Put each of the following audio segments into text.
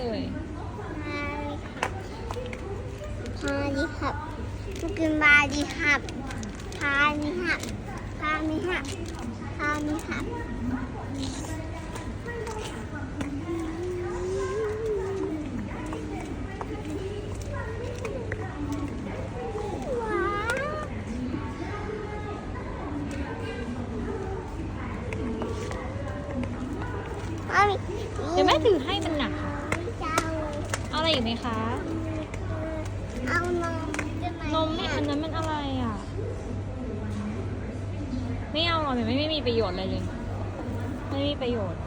เอ่ยมาดีครับมากินบาดีครับพามีครับพามีครับพามีครับว้าวมีเดี๋ยวแม่ถือให้มันหนักค่ะเจ้าเอาอะไรอีกไหมคะ เอานมได้ไหมนมไม่อันนั้นมันอะไรอะ ไม่เอาหรอกมันไม่ไม่มีประโยชน์อะไรเลย ไม่มีประโยชน์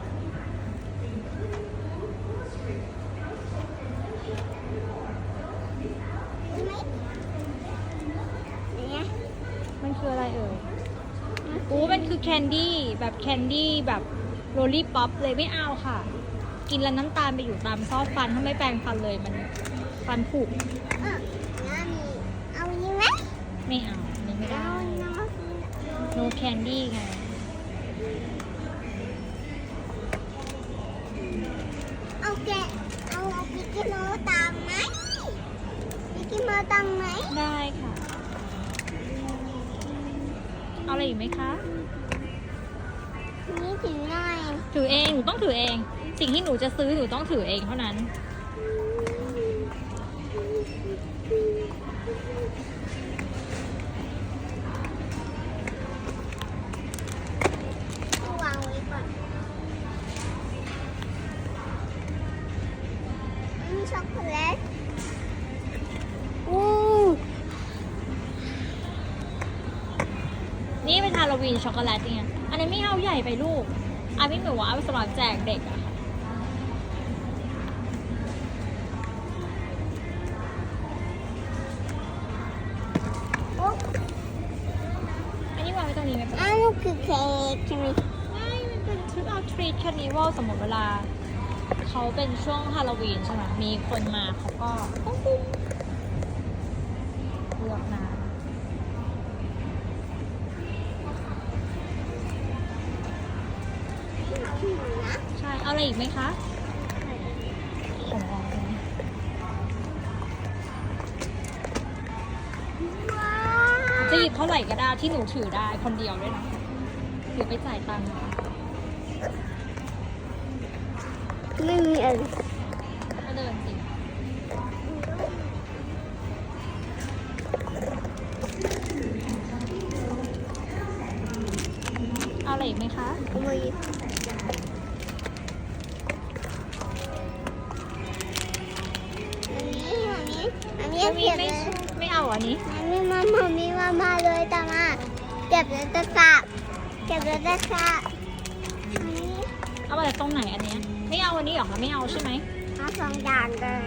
เนี่ยมันคืออะไรเอ่ยอู้มันคือแคนดี้แบบแคนดี้แบบโรลลี่ป๊อปเลยไม่เอาค่ะ กินแล้วน้ำตาลไปอยู่ตามซอกฟันถ้าไม่แปรงฟันเลยมันฟันผุอะน้ามีเอาอันนี้ไหมไม่เอาอันนี่ไม่ได้ เอาน้อง no candy ไง เอาแกะเอาเอาพิกกี้โมตามไหมพิกกี้โมตามไหมได้ค่ะ เอาอะไรอีกไหมคะ นี่ถึงหน่อย ถือเองหนูต้องถือเอง สิ่งที่หนูจะซื้อหนูต้องถือเองเท่านั้น วางไว้ก่อนมีช็อกโกแลตอู้นี่เป็นฮาโลวีนช็อกโกแลตเนี่ยอันนี้ไม่เอาใหญ่ไปลูกอันนี้หนูว่าเอาไปสำหรับแจกเด็กอะค่ะ นี้ไหมปะอันนี้คือเค้กใช่ไหมไม่มันเป็นทริปเอาทรีทแคนิวัลสมมติเวลา เขาเป็นช่วงฮาโลวีนใช่ไหมมีคนมาเขาก็ต้งปุ้มเลือกนะใช่เอาอะไรอีกไหมคะของออกว้า จะหยิบเท่าไหร่ก็ได้ที่หนูถือได้คนเดียวด้วยนะเดี๋ยวไปจ่ายตังค์นะคะไม่มีอะไรก็เดินสิเอาอะไรอีกไหมคะมืออันนี้อันนี้อันนี้ไม่มีเก็บไม่เลยไม่ เอาอันนี้มีมามามีมามาเลยตามาเก็บเลยตะกะเก็บเลยตะกะอันนี้เอาไปตรงไหนอันเนี้ยไม่เอาอันนี้หรอคะไม่เอาใช่ไหมเอาสองอย่างเลย